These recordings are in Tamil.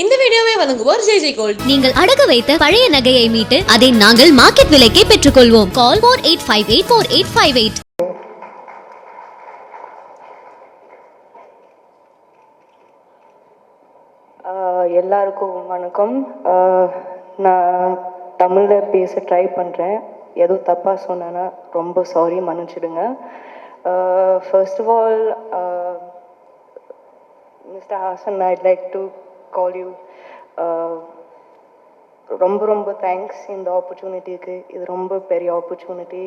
இந்த வீடியோவை வழங்குவோர் ஜெய் ஜெய் கோல்ட். நீங்கள் அடகு வைத்த பழைய நகையை மீட்டு அதை நாங்கள் மார்க்கெட் விலைக்கே பெற்றுக்கொள்வோம். Call four eight five eight four eight five eight எல்லாருக்கும் வணக்கம். நான் தமிழில் பேச ட்ரை பண்ணுறேன் எதுவும் தப்பாக சொன்னேன்னா ரொம்ப சாரி மன்னிச்சிடுங்க. First of all mister Hasan I'd like to call you ரொம்ப ரொம்ப தேங்க்ஸ் இந்த ஆப்பர்ச்சுனிட்டிக்கு இது ரொம்ப பெரிய opportunity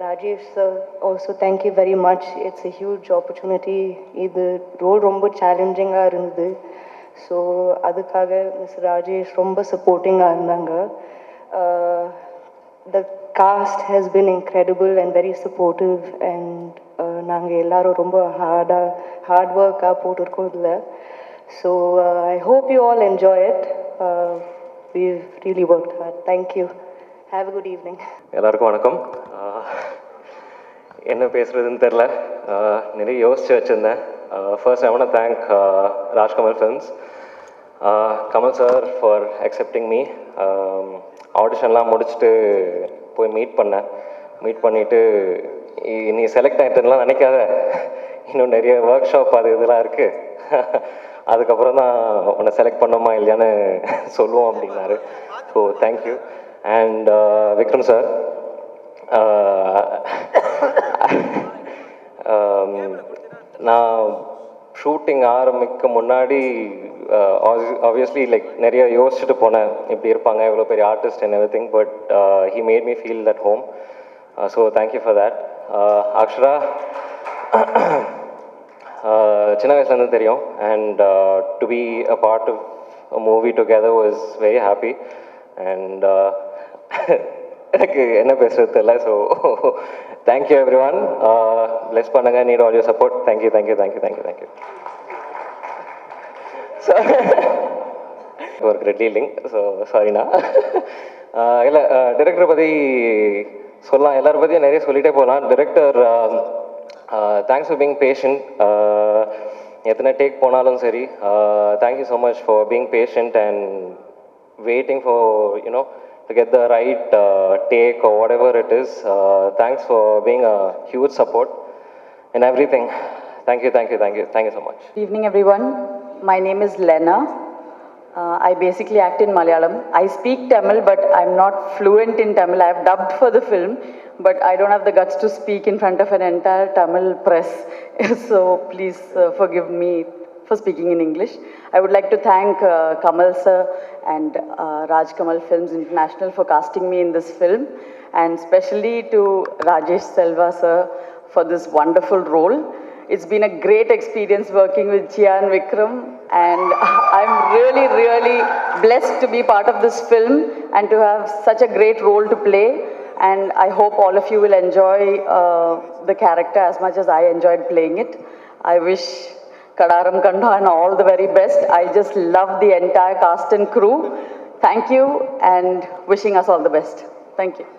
Rajesh sir also thank you very much it's a huge opportunity இது ரோல் ரொம்ப சேலஞ்சிங்காக இருந்தது ஸோ அதுக்காக மிஸ் ராஜேஷ் ரொம்ப சப்போர்ட்டிங்காக இருந்தாங்க the cast has been incredible and very supportive and நாங்கள் எல்லாரும் ரொம்ப ஹார்டாக ஹார்ட் ஒர்க்காக போட்டிருக்கோம் இதில். So I hope you all enjoy it we really work hard thank you have a good evening எல்லாருக்கும் வணக்கம். Uh, என்ன பேசுறதுன்னு தெரில uh, நிறைய யோசிச்சு வச்சுருந்தேன். First I want thank Rajkamal films Kamal sir for accepting me ஆடிஷன்லாம் முடிச்சுட்டு போய் மீட் பண்ணேன். மீட் பண்ணிவிட்டு நீ செலக்ட் ஆகிட்டலாம் நினைக்காத. இன்னும் நிறைய ஒர்க் ஷாப் அது இதெல்லாம் இருக்குது அதுக்கப்புறம் தான் உன்னை செலக்ட் பண்ணோமா இல்லையான்னு சொல்லுவோம் அப்படின்னாரு. So thank you and Vikram sir uh, um, நான் ஷூட்டிங் ஆரம்பிக்க முன்னாடி uh, ஆப்வியஸ்லி லைக் நிறைய யோசிச்சுட்டு போனேன். இப்படி இருப்பாங்க இவ்வளோ பெரிய artist and everything but he made me feel that home so thank you for that Akshara சின்ன வயசுலேருந்து தெரியும். And to be a part of movie together was very happy and எனக்கு என்ன பேசுறது தெரியல. So thank you everyone bless பண்ணுங்க. Need all your support thank you thank you thank you thank you thank you ஒரு கிரெட் டீலிங் ஸோ சாரிண்ணா இல்லை டிரெக்டரை பற்றி சொல்லலாம் எல்லாரும் பற்றியும் நிறைய சொல்லிட்டே போகலாம் director thanks for being patient எத்தனை டேக் போனாலும் சரி thank you so much for being patient and waiting for you know to get the right uh, take or whatever it is. Uh, thanks for being a huge support in everything. Thank you, thank you, thank you, thank you so much. Good evening, uh, I basically act in Malayalam. I speak Tamil, but I'm not fluent in Tamil. I have dubbed for the film, but I don't have the guts to speak in front of an entire Tamil press. so please uh, forgive me for speaking in English. I would like to thank uh, Kamal sir and uh, Raj Kamal Films International for casting me in this film, and especially to Rajesh Selva sir for this wonderful role. It's been a great experience working with Chia and Vikram, and I'm really, really blessed to be part of this film and to have such a great role to play. And I hope all of you will enjoy uh, the character as much as I enjoyed playing it. I wish Kadaram Kanda and all the very best. I just love the entire cast and crew. Thank you and wishing us all the best. Thank you.